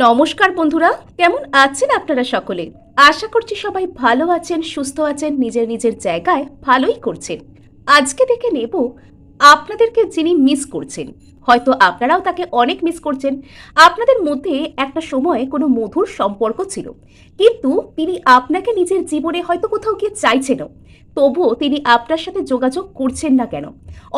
নমস্কার বন্ধুরা, কেমন আছেন আপনারা সকলে? আশা করছি সবাই ভালো আছেন, সুস্থ আছেন, নিজের নিজের জায়গায় ভালোই করছেন। আজকে দেখে নেব আপনাদেরকে যিনি মিস করছেন। হয়তো আপনারাও তাকে অনেক মিস করছেন। আপনাদের মধ্যে একটা সময় কোনো মধুর সম্পর্ক ছিল। কিন্তু তিনি আপনাকে নিজের জীবনে হয়তো কোথাও গিয়ে চাইছেনও। তবুও তিনি আপনার সাথে যোগাযোগ করছেন না কেন?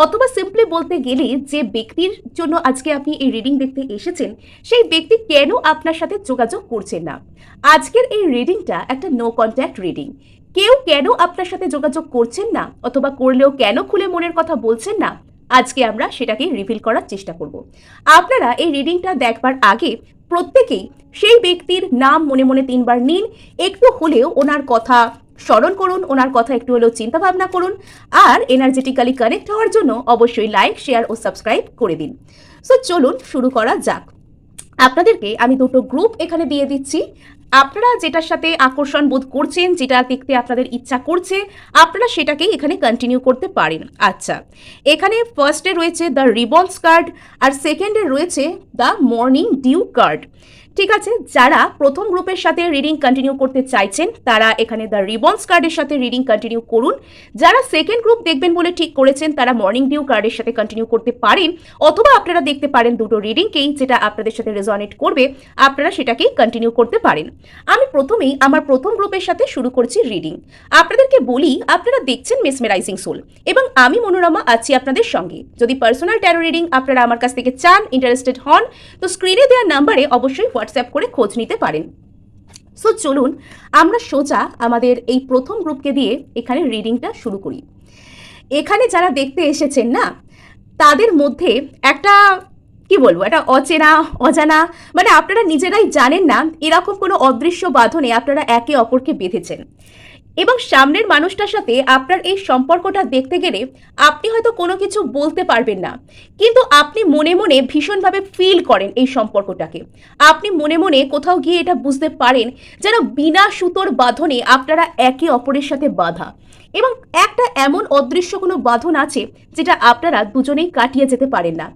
অথবা সিম্পলি বলতে গেলে যে ব্যক্তির জন্য আজকে আপনি এই রিডিং দেখতে এসেছেন, সেই ব্যক্তি কেন আপনার সাথে যোগাযোগ করছেন না? আজকের এই রিডিংটা একটা নো কন্ট্যাক্ট রিডিং কেউ কেন আপনার সাথে যোগাযোগ করছেন না? অথবা করলেও কেন খুলে মনের কথা বলছেন না? আজকে আমরা সেটাকে রিভিল করার চেষ্টা করব। আপনারা এই রিডিংটা দেখবার আগে প্রত্যেকেই সেই ব্যক্তির নাম মনে মনে তিনবার নিন। একটু হলেও ওনার কথা স্মরণ করুন, ওনার কথা একটু হলেও চিন্তা ভাবনা করুন, আর এনার্জেটিক্যালি কানেক্ট হওয়ার জন্য অবশ্যই লাইক শেয়ার ও সাবস্ক্রাইব করে দিন। সো চলুন শুরু করা যাক। আপনাদেরকে আমি দুটো গ্রুপ এখানে দিয়ে দিচ্ছি। আপনারা যেটার সাথে আকর্ষণ বোধ করছেন, যেটা দেখতে আপনাদের ইচ্ছা করছে, আপনারা সেটাকেই এখানে কন্টিনিউ করতে পারেন। আচ্ছা এখানে ফার্স্টে রয়েছে দ্য রিবন্স কার্ড আর সেকেন্ডে রয়েছে দ্য মর্নিং ডিউ কার্ড ঠিক আছে, যারা প্রথম গ্রুপের সাথে রিডিং কন্টিনিউ করতে চাইছেন, তারা এখানে দ্য রিবন্স কার্ডের সাথে রিডিং কন্টিনিউ করুন। যারা সেকেন্ড গ্রুপ দেখবেন বলে ঠিক করেছেন, তারা মর্নিং ডিউ কার্ডের সাথে কন্টিনিউ করতে পারেন, অথবা আপনারা দেখতে পারেন দুটো রিডিংকেই যেটা আপনাদের সাথে রেজনেট করবে, আপনারা সেটাকেই কন্টিনিউ করতে পারেন। আমি প্রথমেই আমার প্রথম গ্রুপের সাথে শুরু করছি রিডিং আপনাদেরকে বলি, আপনারা দেখছেন মেসমেরাইজিং সোল এবং আমি মনোরমা আছি আপনাদের সঙ্গে। যদি পার্সোনাল ট্যারো রিডিং আপনারা আমার কাছ থেকে চান ইন্টারেস্টেড হন, তো স্ক্রিনে দেওয়ার নাম্বারে অবশ্যই হোয়াটসঅ্যাপ করে খোঁজ নিতে পারেন। সো চলুন আমরা সোজা আমাদের এই প্রথম গ্রুপকে দিয়ে এখানে রিডিংটা শুরু করি। এখানে যারা দেখতে এসেছেন না, তাদের মধ্যে একটা, কি বলব, একটা অচেনা, অজানা মানে আপনারা নিজেরাই জানেন না, এরকম কোনো অদৃশ্য বাঁধনে আপনারা একে অপরকে বেঁধেছেন। এবং সামনের মানুষটার সাথে আপনার এই সম্পর্কটা দেখতে গেলে আপনি হয়তো কোনো কিছু বলতে পারবেন না। কিন্তু আপনি মনে মনে ভীষণভাবে ফিল করেন এই সম্পর্কটাকে। আপনি মনে মনে কোথাও গিয়ে এটা বুঝতে পারেন যেন বিনা সুতোর বাঁধনে আপনারা একে অপরের সাথে বাঁধা। এবং একটা এমন অদৃশ্য কোনো বাঁধন আছে যেটা আপনারা দুজনেই কাটিয়ে যেতে পারেন না।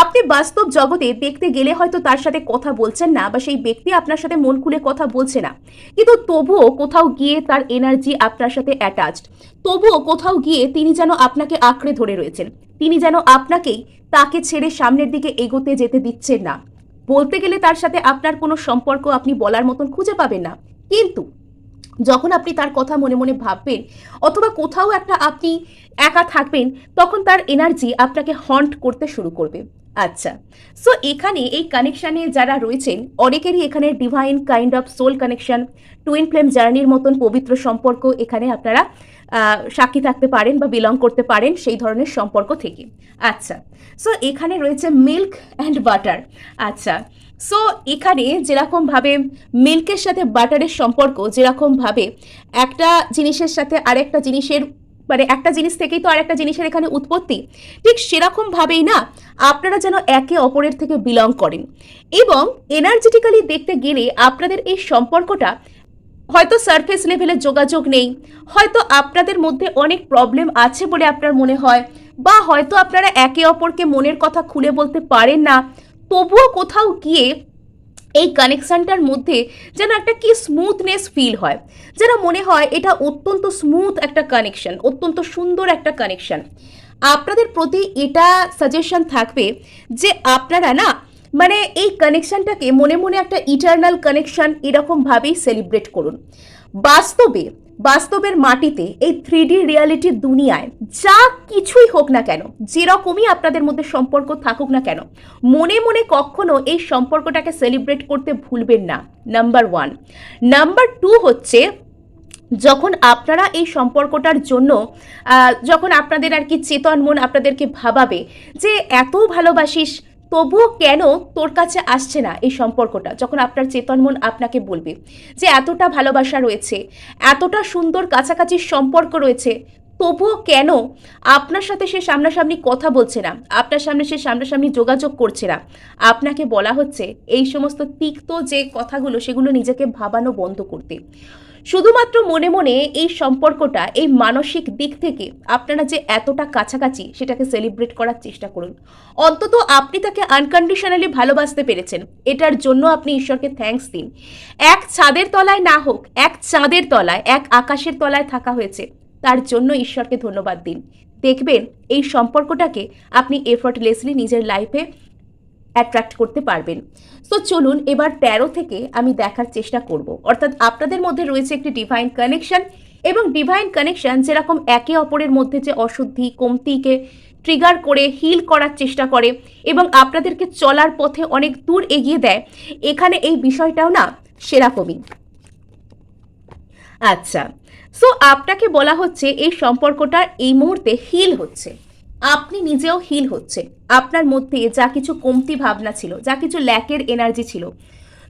আপনি বাস্তব জগতে দেখতে গেলে হয়তো তার সাথে কথা বলছেন না বা সেই ব্যক্তি আপনার সাথে মন খুলে কথা বলছে না। কিন্তু তবুও কোথাও গিয়ে তার এনার্জি আপনার সাথে অ্যাটাচড তবুও কোথাও গিয়ে তিনি যেন আপনাকে আঁকড়ে ধরে রয়েছেন। তিনি যেন আপনাকেই তাকে ছেড়ে সামনের দিকে এগোতে যেতে দিচ্ছেন না। বলতে গেলে তার সাথে আপনার কোনো সম্পর্ক আপনি বলার মতন খুঁজে পাবেন না। কিন্তু যখন আপনি তার কথা মনে মনে ভাববেন অথবা কোথাও একটা আপনি একা থাকবেন, তখন তার এনার্জি আপনাকে হন্ট করতে শুরু করবে। আচ্ছা সো এখানে এই কানেকশানে যারা রয়েছেন, অনেকেরই এখানে divine kind of soul connection twin flame জার্নির মতন পবিত্র সম্পর্ক এখানে আপনারা সাক্ষী থাকতে পারেন বা বিলং করতে পারেন সেই ধরনের সম্পর্ক থেকে। আচ্ছা সো এখানে রয়েছে মিল্ক অ্যান্ড বাটার আচ্ছা সো এখানে যেরকমভাবে মিল্কের সাথে বাটারের সম্পর্ক যেরকমভাবে একটা জিনিসের সাথে আরেকটা জিনিসের মানে একটা জিনিস থেকেই তো আরেকটা জিনিসের এখানে উৎপত্তি, ঠিক সেরকমভাবেই না আপনারা যেন একে অপরের থেকে বিলং করেন। এবং এনার্জেটিক্যালি দেখতে গেলে আপনাদের এই সম্পর্কটা হয়তো সারফেস লেভেলে যোগাযোগ নেই, হয়তো আপনাদের মধ্যে অনেক প্রবলেম আছে বলে আপনার মনে হয়, বা হয়তো আপনারা একে অপরকে মনের কথা খুলে বলতে পারেন না তবুও কোথাও গিয়ে এই কানেকশানটার মধ্যে যেন একটা কি স্মুথনেস ফিল হয়। যেন মনে হয় এটা অত্যন্ত স্মুথ একটা কানেকশন অত্যন্ত সুন্দর একটা কানেকশন আপনাদের প্রতি এটা সাজেশন থাকবে যে আপনারা না মানে এই কানেকশানটাকে মনে মনে একটা ইটার্নাল কানেকশান এরকমভাবেই সেলিব্রেট করুন। বাস্তবে বাস্তবের মাটিতে এই থ্রি ডি রিয়ালিটির দুনিয়ায় যা কিছুই হোক না কেন, যেরকমই আপনাদের মধ্যে সম্পর্ক থাকুক না কেন, মনে মনে কখনো এই সম্পর্কটাকে সেলিব্রেট করতে ভুলবেন না। Number one. নাম্বার টু হচ্ছে, যখন আপনারা এই সম্পর্কটার জন্য যখন আপনাদের আর কি চেতন মন আপনাদেরকে ভাবাবে যে এত ভালোবাসিস তবুও কেন তোর কাছে আসছে না এই সম্পর্কটা? যখন আপনার চেতন মন আপনাকে বলবে যে এতটা ভালোবাসা রয়েছে, এতটা সুন্দর কাছাকাছি সম্পর্ক রয়েছে, তবুও কেন আপনার সাথে সে সামনাসামনি কথা বলছে না? আপনার সামনে সে সামনাসামনি যোগাযোগ করছে না? আপনাকে বলা হচ্ছে এই সমস্ত তিক্ত যে কথাগুলো, সেগুলো নিজেকে ভাবানো বন্ধ করতে। শুধুমাত্র মনে মনে এই সম্পর্কটা, এই মানসিক দিক থেকে আপনারা যে এতটা কাছাকাছি সেটাকে সেলিব্রেট করার চেষ্টা করুন। অন্তত আপনি তাকে আনকন্ডিশনালি ভালোবাসতে পেরেছেন। এটার জন্য আপনি ঈশ্বরকে থ্যাঙ্কস দিন। এক ছাদের তলায় না হোক, এক চাঁদের তলায়, এক আকাশের তলায় থাকা হয়েছে, তার জন্য ঈশ্বরকে ধন্যবাদ দিন। দেখবেন এই সম্পর্কটাকে আপনি এফর্টলেসলি নিজের লাইফে অ্যাট্রাক্ট করতে পারবেন। সো চলুন এবার তেরো থেকে আমি দেখার চেষ্টা করব। অর্থাৎ আপনাদের মধ্যে রয়েছে একটি ডিভাইন কানেকশন এবং ডিভাইন কানেকশন যেরকম একে অপরের মধ্যে যে অশুদ্ধি, কমতিকে ট্রিগার করে হিল করার চেষ্টা করে এবং আপনাদেরকে চলার পথে অনেক দূর এগিয়ে দেয়, এখানে এই বিষয়টাও না সেরকমই। আচ্ছা সো আপনাকে বলা হচ্ছে এই সম্পর্কটা এই মুহূর্তে হিল হচ্ছে। আপনি নিজেও হিল হচ্ছে আপনার মধ্যে যা কিছু কমতি ভাবনা ছিল, যা কিছু ল্যাকের এনার্জি ছিল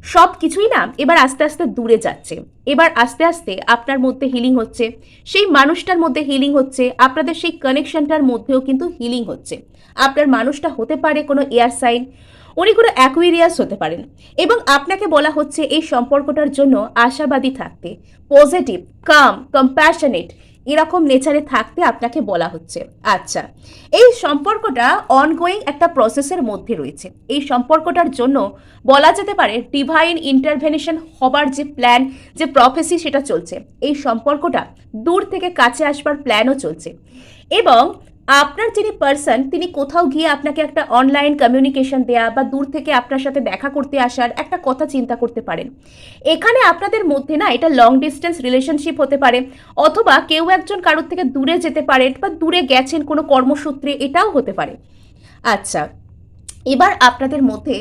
সব কিছুই না এবার আস্তে আস্তে দূরে যাচ্ছে। এবার আস্তে আস্তে আপনার মধ্যে হিলিং হচ্ছে, সেই মানুষটার মধ্যে হিলিং হচ্ছে, আপনাদের সেই কানেকশনটার মধ্যেও কিন্তু হিলিং হচ্ছে। আপনার মানুষটা হতে পারে কোনো এয়ার সাইন উনি কোনো অ্যাকুইরিয়াস হতে পারেন। এবং আপনাকে বলা হচ্ছে এই সম্পর্কটার জন্য আশাবাদী থাকতে। পজিটিভ কাম কম্প্যাশনেট এরকম নেচারে থাকতে আপনাকে বলা হচ্ছে। আচ্ছা এই সম্পর্কটা অনগোয়িং একটা প্রসেসের মধ্যে রয়েছে। এই সম্পর্কটার জন্য বলা যেতে পারে ডিভাইন ইন্টারভেনেশন হবার যে প্ল্যান যে প্রফেসি সেটা চলছে। এই সম্পর্কটা দূর থেকে কাছে আসবার প্ল্যানও চলছে। এবং আপনার যিনি পার্সন তিনি কোথাও গিয়ে আপনাকে একটা অনলাইন কমিউনিকেশন দেয়া বা দূর থেকে আপনার সাথে দেখা করতে আসার একটা কথা চিন্তা করতে পারেন। এখানে আপনাদের মধ্যে না এটা লং ডিস্টেন্স রিলেশনশিপ হতে পারে, অথবা কেউ একজন কারোর থেকে দূরে যেতে পারেন বা দূরে গেছেন কোনো কর্মসূত্রে, এটাও হতে পারে। আচ্ছা এবার আপনাদের মধ্যে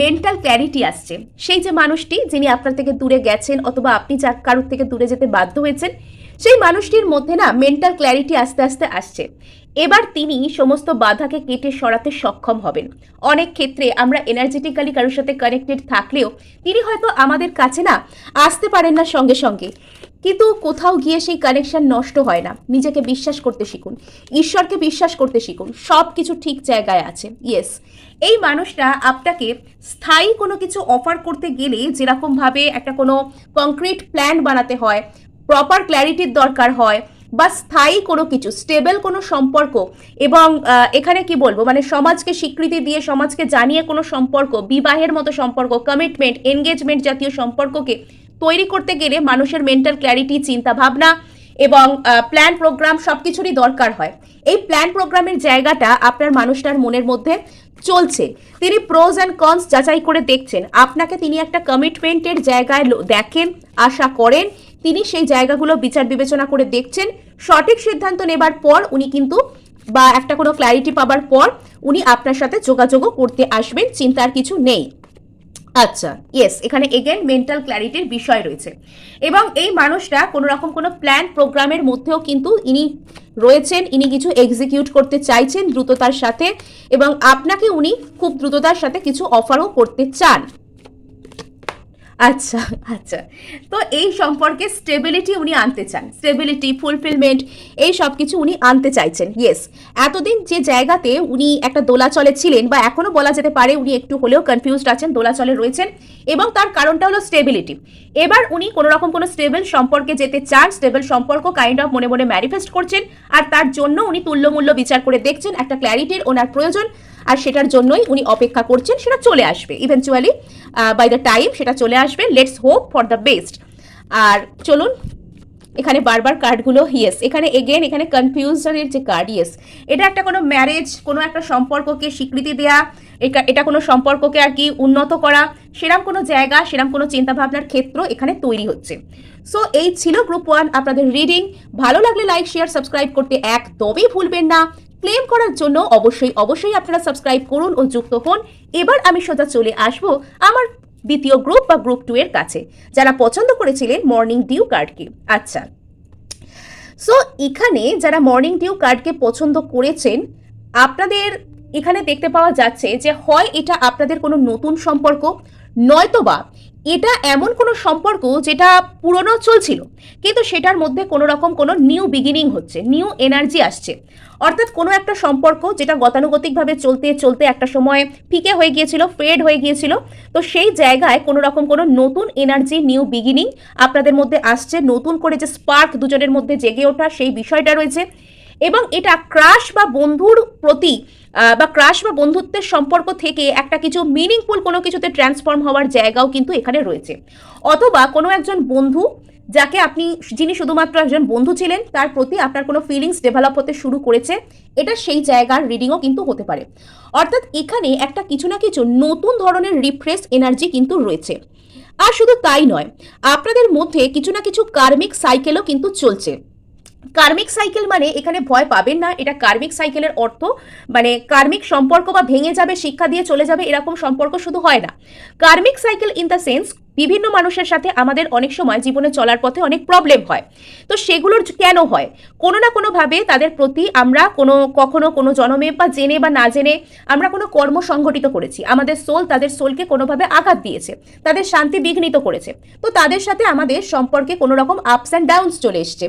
মেন্টাল ক্ল্যারিটি আসছে। সেই যে মানুষটি যিনি আপনার থেকে দূরে গেছেন অথবা আপনি যার কারোর থেকে দূরে যেতে বাধ্য হয়েছেন, সেই মানুষটির মধ্যে না মেন্টাল ক্ল্যারিটি আস্তে আস্তে আসছে। এবার তিনি সমস্ত বাধাকে কেটে সরাতে সক্ষম হবেন। অনেক ক্ষেত্রে আমরা এনার্জেটিক্যালি কারোর সাথে কানেক্টেড থাকলেও তিনি হয়তো আমাদের কাছে না আসতে পারেন না সঙ্গে সঙ্গে। কিন্তু কোথাও গিয়ে সেই কানেকশন নষ্ট হয় না। নিজেকে বিশ্বাস করতে শিখুন, ঈশ্বরকে বিশ্বাস করতে শিখুন সব কিছু ঠিক জায়গায় আছে। ইয়েস এই মানুষটা আপনাকে স্থায়ী কোনো কিছু অফার করতে গেলে যেরকমভাবে একটা কোনো কংক্রিট প্ল্যান বানাতে হয় প্রপার ক্ল্যারিটির দরকার হয় বা স্থায়ী কোনো কিছু স্টেবল কোনো সম্পর্ক এবং এখানে কি বলব? মানে সমাজকে স্বীকৃতি দিয়ে, সমাজকে জানিয়ে কোনো সম্পর্ক, বিবাহের মতো সম্পর্ক কমিটমেন্ট এনগেজমেন্ট জাতীয় সম্পর্ককে তৈরি করতে গেলে মানুষের মেন্টাল ক্ল্যারিটি চিন্তা ভাবনা এবং প্ল্যান প্রোগ্রাম সব কিছুরই দরকার হয়। এই প্ল্যান প্রোগ্রামের জায়গাটা আপনার মানুষটার মনের মধ্যে চলছে। তিনি প্রোজ অ্যান্ড কনস যাচাই করে দেখছেন। আপনাকে তিনি একটা কমিটমেন্টের জায়গায় দেখেন, আশা করেন তিনি সেই জায়গাগুলো বিচার বিবেচনা করে দেখছেন। সঠিক সিদ্ধান্ত নেবার পর উনি কিন্তু বা একটা কোনো ক্ল্যারিটি পাবার পর উনি আপনার সাথে যোগাযোগও করতে আসবেন, চিন্তার কিছু নেই। আচ্ছা ইয়েস এখানে এগেন মেন্টাল ক্ল্যারিটির বিষয় রয়েছে। এবং এই মানুষটা কোনো রকম কোনো প্ল্যান প্রোগ্রামের মধ্যেও কিন্তু ইনি রয়েছেন, ইনি কিছু এক্সিকিউট করতে চাইছেন দ্রুততার সাথে এবং আপনাকে উনি খুব দ্রুততার সাথে কিছু অফারও করতে চান। আচ্ছা আচ্ছা। তো এই সম্পর্কে স্টেবিলিটি উনি আনতে চান। স্টেবিলিটি ফুলফিলমেন্ট এই সব কিছু উনি আনতে চাইছেন ইয়েস এতদিন যে জায়গাতে উনি একটা দোলাচলে ছিলেন বা এখনও বলা যেতে পারে উনি একটু হলেও কনফিউজড আছেন, দোলাচলে রয়েছেন এবং তার কারণটা হলো স্টেবিলিটি এবার উনি কোনো রকম কোনো স্টেবল সম্পর্কে যেতে চান স্টেবল সম্পর্ক কাইন্ড অফ মনে মনে ম্যানিফেস্ট করছেন আর তার জন্য উনি তুল্যমূল্য বিচার করে দেখছেন, একটা ক্ল্যারিটির ওনার প্রয়োজন। আর সেটার জন্যই উনি অপেক্ষা করছেন, সেটা চলে আসবে। ইভেনচুয়ালি বাই দ্য টাইম সেটা চলে আসবে let's hope for the best আর চলুন, এখানে বারবার কার্ডগুলো ইয়েস এখানে এগেন এখানে কনফিউশনের যে কার্ড ইয়েস এটা একটা কোনো ম্যারেজ কোনো একটা সম্পর্ককে স্বীকৃতি দেয়া, এটা- এটা কোনো সম্পর্ককে আর কি উন্নত করা, সেরম কোনো জায়গা, সেরম কোনো চিন্তাভাবনার ক্ষেত্র এখানে তৈরি হচ্ছে। সো এই ছিল গ্রুপ ওয়ান আপনাদের রিডিং ভালো লাগলে লাইক শেয়ার সাবস্ক্রাইব করতে একদমই ভুলবেন না। ক্লেম করার জন্য অবশ্যই অবশ্যই আপনারা সাবস্ক্রাইব করুন ও যুক্ত হন। এবার আমি সোজা চলে আসব আমার দ্বিতীয় গ্রুপ বা গ্রুপ টু এর কাছে। যারা পছন্দ করেছিলেন মর্নিং ডিউ কার্ডকে আচ্ছা। সো এখানে যারা মর্নিং ডিউ কার্ডকে পছন্দ করেছেন, আপনাদের এখানে দেখতে পাওয়া যাচ্ছে যে হয় এটা আপনাদের কোনো নতুন সম্পর্ক, নয়তোবা এটা এমন কোনো সম্পর্ক যেটা পুরনো চলছিল, কিন্তু সেটার মধ্যে কোনো রকম কোনো নিউ বিগিনিং হচ্ছে নিউ এনার্জি আসছে। অর্থাৎ কোনো একটা সম্পর্ক যেটা গতানুগতিকভাবে চলতে চলতে একটা সময় ফিকে হয়ে গিয়েছিল ফেড হয়ে গিয়েছিল, তো সেই জায়গায় কোনো রকম কোনো নতুন এনার্জি নিউ বিগিনিং আপনাদের মধ্যে আসছে, নতুন করে যে স্পার্ক দুজনের মধ্যে জেগে ওঠা সেই বিষয়টা রয়েছে। এবং এটা ক্রাশ বা বন্ধুর প্রতি বা ক্রাশ বা বন্ধুত্বের সম্পর্ক থেকে একটা কিছু মিনিংফুল কোনো কিছুতে ট্রান্সফর্ম হওয়ার জায়গাও কিন্তু এখানে রয়েছে। অথবা কোনো একজন বন্ধু যাকে আপনি, যিনি শুধুমাত্র একজন বন্ধু ছিলেন, তার প্রতি আপনার কোনো ফিলিংস ডেভেলপ হতে শুরু করেছে, এটা সেই জায়গার রিডিংও কিন্তু হতে পারে। অর্থাৎ এখানে একটা কিছু না কিছু নতুন ধরনের রিফ্রেশ এনার্জি কিন্তু রয়েছে। আর শুধু তাই নয়, আপনাদের মধ্যে কিছু না কিছু কার্মিক সাইকেলও কিন্তু চলছে। কার্মিক সাইকেল মানে এখানে ভয় পাবেন না, এটা কার্মিক সাইকেলের অর্থ। মানে কার্মিক সম্পর্ক বা ভেঙে যাবে, শিক্ষা দিয়ে চলে যাবে, এরকম সম্পর্ক শুধু হয় না। Karmic cycle in the sense বিভিন্ন মানুষের সাথে আমাদের অনেক সময় জীবনে চলার পথে অনেক প্রবলেম হয়। তো সেগুলোর কেন হয়? কোনো না কোনোভাবে তাদের প্রতি আমরা কোনো, কখনো কোনো জনমে বা জেনে বা না জেনে আমরা কোনো কর্ম সংগঠিত করেছি। আমাদের সোল তাদের সোলকে কোনোভাবে আঘাত দিয়েছে, তাদের শান্তি বিঘ্নিত করেছে। তো তাদের সাথে আমাদের সম্পর্কে কোনো রকম আপস অ্যান্ড ডাউনস চলে এসছে।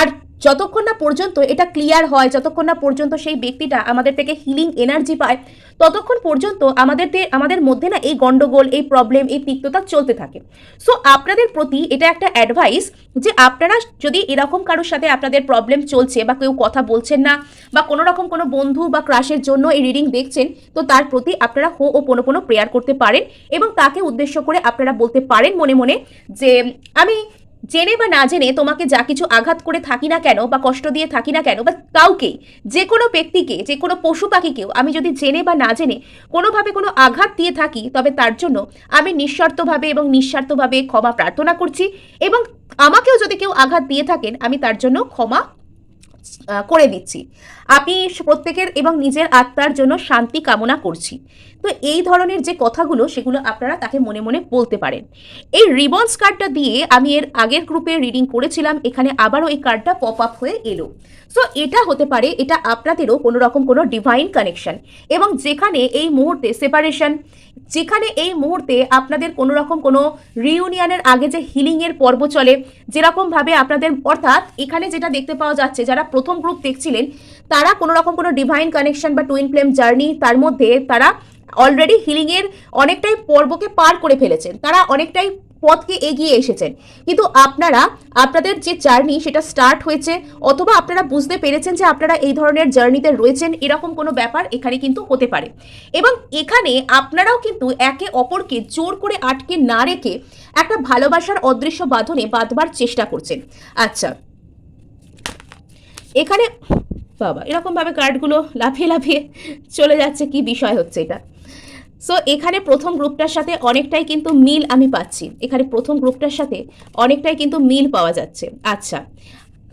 আর যতক্ষণ না পর্যন্ত এটা ক্লিয়ার হয়, যতক্ষণ না পর্যন্ত সেই ব্যক্তিটা আমাদের থেকে হিলিং এনার্জি পায়, ততক্ষণ পর্যন্ত আমাদের আমাদের মধ্যে না এই গন্ডগোল, এই প্রবলেম এই তিক্ততা চলতে থাকে। সো আপনাদের প্রতি এটা একটা অ্যাডভাইস যে আপনারা যদি এরকম কারোর সাথে আপনাদের প্রবলেম চলছে বা কেউ কথা বলছেন না বা কোনো রকম কোনো বন্ধু বা ক্রাশের জন্য এই রিডিং দেখছেন, তো তার প্রতি আপনারা হো ও কোনো কোনো প্রেয়ার করতে পারেন এবং তাকে উদ্দেশ্য করে আপনারা বলতে পারেন মনে মনে যে, আমি জেনে বা না জেনে তোমাকে যা কিছু আঘাত করে থাকি না কেন বা কষ্ট দিয়ে থাকি না কেন বা কাউকে, যে কোনো ব্যক্তিকে, যে কোনো পশু পাখিকেও আমি যদি জেনে বা না জেনে কোনোভাবে কোনো আঘাত দিয়ে থাকি, তবে তার জন্য আমি নিঃস্বার্থভাবে এবং নিঃস্বার্থভাবে ক্ষমা প্রার্থনা করছি এবং আমাকেও যদি কেউ আঘাত দিয়ে থাকেন, আমি তার জন্য ক্ষমা করে দিচ্ছি। আমি প্রত্যেকের এবং নিজের আত্মার জন্য শান্তি কামনা করছি। তো এই ধরনের যে কথাগুলো, সেগুলো আপনারা তাকে মনে মনে বলতে পারেন। এই রিবন্স কার্ডটা দিয়ে আমি এর আগের গ্রুপে রিডিং করেছিলাম। এখানে আবারও এই কার্ডটা পপ আপ হয়ে এলো। সো এটা হতে পারে, এটা আপনাদেরও কোনো রকম কোনো ডিভাইন কানেকশন এবং যেখানে এই মুহূর্তে সেপারেশন যেখানে এই মুহূর্তে আপনাদের কোনো রকম কোনো রিউনিয়নের আগে যে হিলিংয়ের পর্ব চলে যেরকমভাবে আপনাদের, অর্থাৎ এখানে যেটা দেখতে পাওয়া যাচ্ছে, যারা প্রথম গ্রুপ দেখছিলেন, তারা কোনো রকম কোনো ডিভাইন কানেকশন বা টুইন ফ্লেম জার্নি তার মধ্যে তারা অলরেডি হিলিংয়ের অনেকটাই পর্বকে পার করে ফেলেছেন। তারা অনেকটাই পথকে এগিয়ে এসেছেন। কিন্তু আপনারা, আপনাদের যে জার্নি সেটা স্টার্ট হয়েছে, অথবা আপনারা বুঝতে পেরেছেন যে আপনারা এই ধরনের জার্নিতে রয়েছেন, এরকম কোনো ব্যাপার এখানে কিন্তু হতে পারে। এবং এখানে আপনারাও কিন্তু একে অপরকে জোর করে আটকে না রেখে একটা ভালোবাসার অদৃশ্য বাঁধনে বাঁধবার চেষ্টা করছেন। আচ্ছা। এখানে বাবা, এরকমভাবে কার্ডগুলো লাফিয়ে লাফিয়ে চলে যাচ্ছে, কি বিষয় হচ্ছে এটা? সো এখানে প্রথম গ্রুপটার সাথে অনেকটাই কিন্তু মিল আমি পাচ্ছি। এখানে প্রথম গ্রুপটার সাথে অনেকটাই কিন্তু মিল পাওয়া যাচ্ছে। আচ্ছা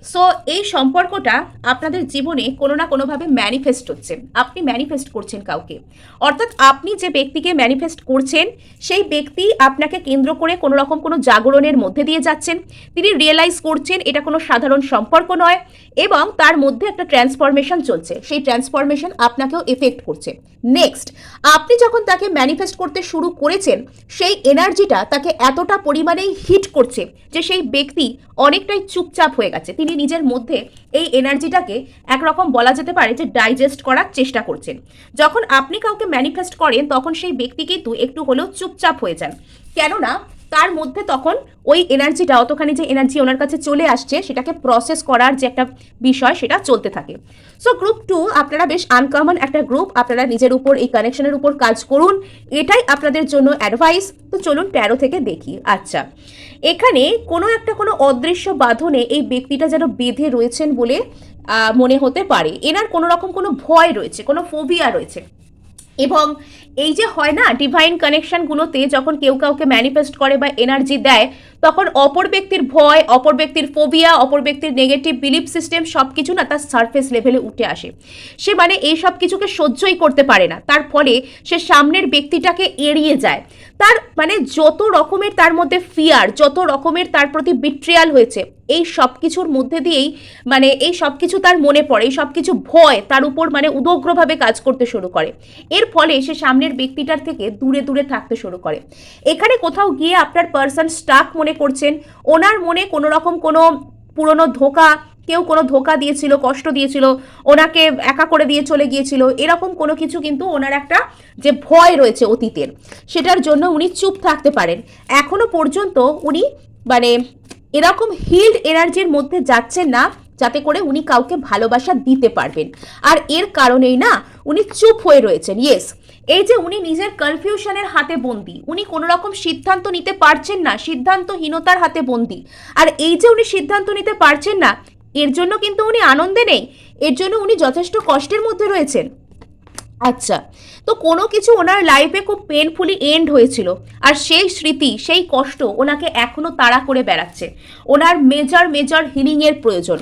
সো এই সম্পর্কটা আপনাদের জীবনে কোনো না কোনোভাবে ম্যানিফেস্ট হচ্ছে। আপনি ম্যানিফেস্ট করছেন কাউকে। অর্থাৎ আপনি যে ব্যক্তিকে ম্যানিফেস্ট করছেন, সেই ব্যক্তি আপনাকে কেন্দ্র করে কোনো রকম কোনো জাগরণের মধ্যে দিয়ে যাচ্ছেন। তিনি রিয়েলাইজ করছেন এটা কোনো সাধারণ সম্পর্ক নয় এবং তার মধ্যে একটা ট্রান্সফরমেশন চলছে। সেই ট্রান্সফরমেশন আপনাকেও এফেক্ট করছে। নেক্সট আপনি যখন তাকে ম্যানিফেস্ট করতে শুরু করেছেন, সেই এনার্জিটা তাকে এতটা পরিমাণেই হিট করছে যে সেই ব্যক্তি অনেকটাই চুপচাপ হয়ে গেছে। তিনি নিজের মধ্যে এই এনার্জিটাকে একরকম বলা যেতে পারে যে ডাইজেস্ট করার চেষ্টা করছেন। যখন আপনি কাউকে ম্যানিফেস্ট করেন, তখন সেই ব্যক্তি কিন্তু একটু হলেও চুপচাপ হয়ে যান। কেননা তার মধ্যে তখন ওই এনার্জিটা, অতখানি যে এনার্জি ওনার কাছে চলে আসছে, সেটাকে প্রসেস করার যে একটা বিষয়, সেটা চলতে থাকে। সো গ্রুপ টু আপনারা বেশ আনকমন একটা গ্রুপ আপনারা নিজের উপর এই কানেকশনের উপর কাজ করুন। এটাই আপনাদের জন্য অ্যাডভাইস তো চলুন ট্যারো থেকে দেখি। আচ্ছা এখানে কোনো একটা কোনো অদৃশ্য বাঁধনে এই ব্যক্তিটা যেন বেঁধে রয়েছেন বলে মনে হতে পারে। এনার কোনো রকম কোনো ভয় রয়েছে, কোনো ফোবিয়া রয়েছে। এবং এই যে হয় না ডিভাইন কানেকশনগুলোতে যখন কেউ কাউকে ম্যানিফেস্ট করে বা এনার্জি দেয় তখন অপর ব্যক্তির ভয়, অপর ব্যক্তির ফোবিয়া অপর ব্যক্তির নেগেটিভ বিলিফ সিস্টেম সব কিছু না তার সারফেস লেভেলে উঠে আসে। সে মানে এই সব কিছুকে সহ্যই করতে পারে না। তার ফলে সে সামনের ব্যক্তিটাকে এড়িয়ে যায়। তার মানে যত রকমের তার মধ্যে ফিয়ার যত রকমের তার প্রতি বিট্রিয়াল হয়েছে, এই সব কিছুর মধ্যে দিয়েই মানে এই সব কিছু তার মনে পড়ে, এই সব কিছু ভয় তার উপর মানে উদগ্রভাবে কাজ করতে শুরু করে। এর ফলে সে সামনের ব্যক্তিটার থেকে দূরে দূরে থাকতে শুরু করে। এখানে কোথাও গিয়ে আপনার পার্সন স্টাক মনে করছেন। ওনার মনে কোনো রকম কোনো পুরনো ধোকা, কেউ কোনো ধোকা দিয়েছিল, কষ্ট দিয়েছিল, ওনাকে একা করে দিয়ে চলে গিয়েছিল, এরকম কোনো কিছু কিন্তু ওনার একটা যে ভয় রয়েছে অতীতের, সেটার জন্য উনি চুপ থাকতে পারেন। এখনও পর্যন্ত উনি মানে এরকম হিল্ড এনার্জির মধ্যে যাচ্ছেন না। যাতে করে উনি কাউকে ভালোবাসা দিতে পারবেন। আর এর কারণেই না উনি চুপ হয়ে রয়েছেন। ইয়েস এই যে উনি নিজের কনফিউশনের হাতে বন্দি, উনি কোনো রকম সিদ্ধান্ত নিতে পারছেন না, সিদ্ধান্তহীনতার হাতে বন্দি। আর এই যে উনি সিদ্ধান্ত নিতে পারছেন না, এর জন্য কিন্তু উনি আনন্দে নেই, এর জন্য উনি যথেষ্ট কষ্টের মধ্যে রয়েছেন। আচ্ছা তো কোনো কিছু ওনার লাইফে খুব পেনফুলি এন্ড হয়েছিল, আর সেই স্মৃতি, সেই কষ্ট ওনাকে এখনও তাড়া করে বেড়াচ্ছে। ওনার মেজর মেজর হিলিংয়ের প্রয়োজন।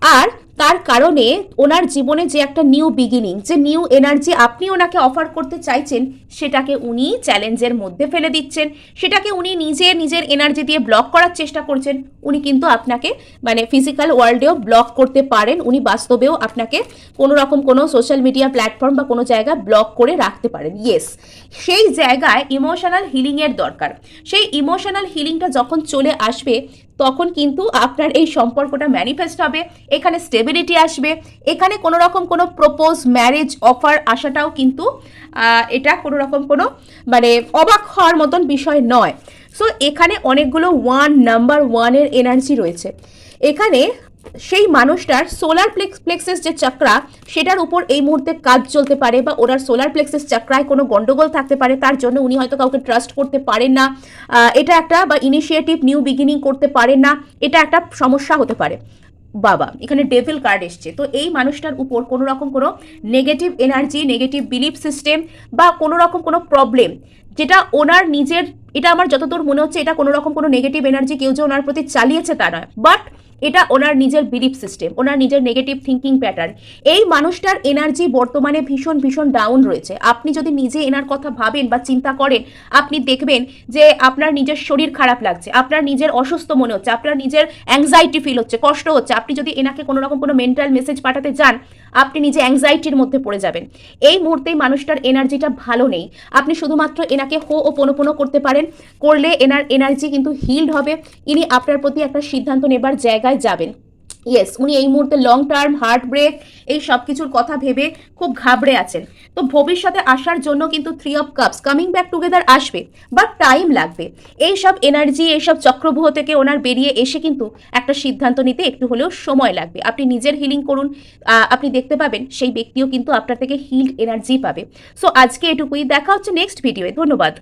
আর তার কারণে ওনার জীবনে যে একটা নিউ বিগিনিং যে নিউ এনার্জি আপনি ওনাকে অফার করতে চাইছেন, সেটাকে উনি চ্যালেঞ্জের মধ্যে ফেলে দিচ্ছেন। সেটাকে উনি নিজে নিজের এনার্জি দিয়ে ব্লক করার চেষ্টা করছেন। উনি কিন্তু আপনাকে মানে ফিজিক্যাল ওয়ার্ল্ডেও ব্লক করতে পারেন। উনি বাস্তবেও আপনাকে কোনো রকম কোনো সোশ্যাল মিডিয়া প্ল্যাটফর্ম বা কোনো জায়গায় ব্লক করে রাখতে পারেন। ইয়েস সেই জায়গায় ইমোশনাল হিলিংয়ের দরকার। সেই ইমোশনাল হিলিংটা যখন চলে আসবে তখন কিন্তু আপনার এই সম্পর্কটা ম্যানিফেস্ট হবে, এখানে স্টেবিলিটি আসবে, এখানে কোনো রকম কোনো প্রপোজ ম্যারেজ অফার আসাটাও কিন্তু এটা কোনো রকম কোনো মানে অবাক হওয়ার মতন বিষয় নয়। সো এখানে অনেকগুলো ওয়ান নাম্বার ওয়ানের এনার্জি রয়েছে। এখানে সেই মানুষটার সোলার প্লেক্স প্লেক্সেস যে চাকরা সেটার উপর এই মুহূর্তে কাজ চলতে পারে বা ওনার সোলার প্লেক্সেস চাকরায় কোনো গন্ডগোল থাকতে পারে, তার জন্য উনি হয়তো কাউকে ট্রাস্ট করতে পারেন না। এটা একটা বা ইনিশিয়েটিভ নিউ বিগিনিং করতে পারেন না, এটা একটা সমস্যা হতে পারে। বাবা, এখানে ডেভিল কার্ড এসছে। তো এই মানুষটার উপর কোনো রকম কোনো negative energy negative belief system বা কোনো রকম কোনো প্রবলেম যেটা ওনার নিজের, এটা আমার যতদূর মনে হচ্ছে, এটা কোনো রকম কোনো নেগেটিভ এনার্জি কেউ যে ওনার প্রতি চালিয়েছে তা নয়। বাট এটা ওনার নিজের বিলিফ সিস্টেম ওনার নিজের নেগেটিভ থিঙ্কিং প্যাটার্ন এই মানুষটার এনার্জি বর্তমানে ভীষণ ভীষণ ডাউন রয়েছে। আপনি যদি নিজে এনার কথা ভাবেন বা চিন্তা করেন, আপনি দেখবেন যে আপনার নিজের শরীর খারাপ লাগছে, আপনার নিজের অসুস্থ মনে হচ্ছে, আপনার নিজের অ্যাংজাইটি ফিল হচ্ছে, কষ্ট হচ্ছে। আপনি যদি এনাকে কোনো রকম কোনো মেন্টাল মেসেজ পাঠাতে যান আপনি নিজে অ্যাংজাইটির মধ্যে পড়ে যাবেন। এই মুহূর্তেই মানুষটার এনার্জিটা ভালো নেই। আপনি শুধুমাত্র এনাকে হো ও পোনো করতে পারেন। করলে এনার এনার্জি কিন্তু হিল্ড হবে। ইনি আপনার প্রতি একটা সিদ্ধান্ত নেবার জায়গায় যাবেন। ইয়েস উনি এই মুহূর্তে লং টার্ম হার্ট ব্রেক এই সব কিছুর কথা ভেবে খুব ঘাবড়ে আছেন। তো ভবিষ্যতে আসার জন্য কিন্তু three of cups coming back together আসবে বাট টাইম লাগবে। এই সব এনার্জি এইসব চক্রব্যূহ থেকে ওনার বেরিয়ে এসে কিন্তু একটা সিদ্ধান্ত নিতে একটু হলেও সময় লাগবে। আপনি নিজের হিলিং করুন আপনি দেখতে পাবেন সেই ব্যক্তিও কিন্তু আপনার থেকে হিল্ড এনার্জি পাবে। সো আজকে এটুকুই, দেখা হচ্ছে নেক্সট ভিডিওয়ে ধন্যবাদ।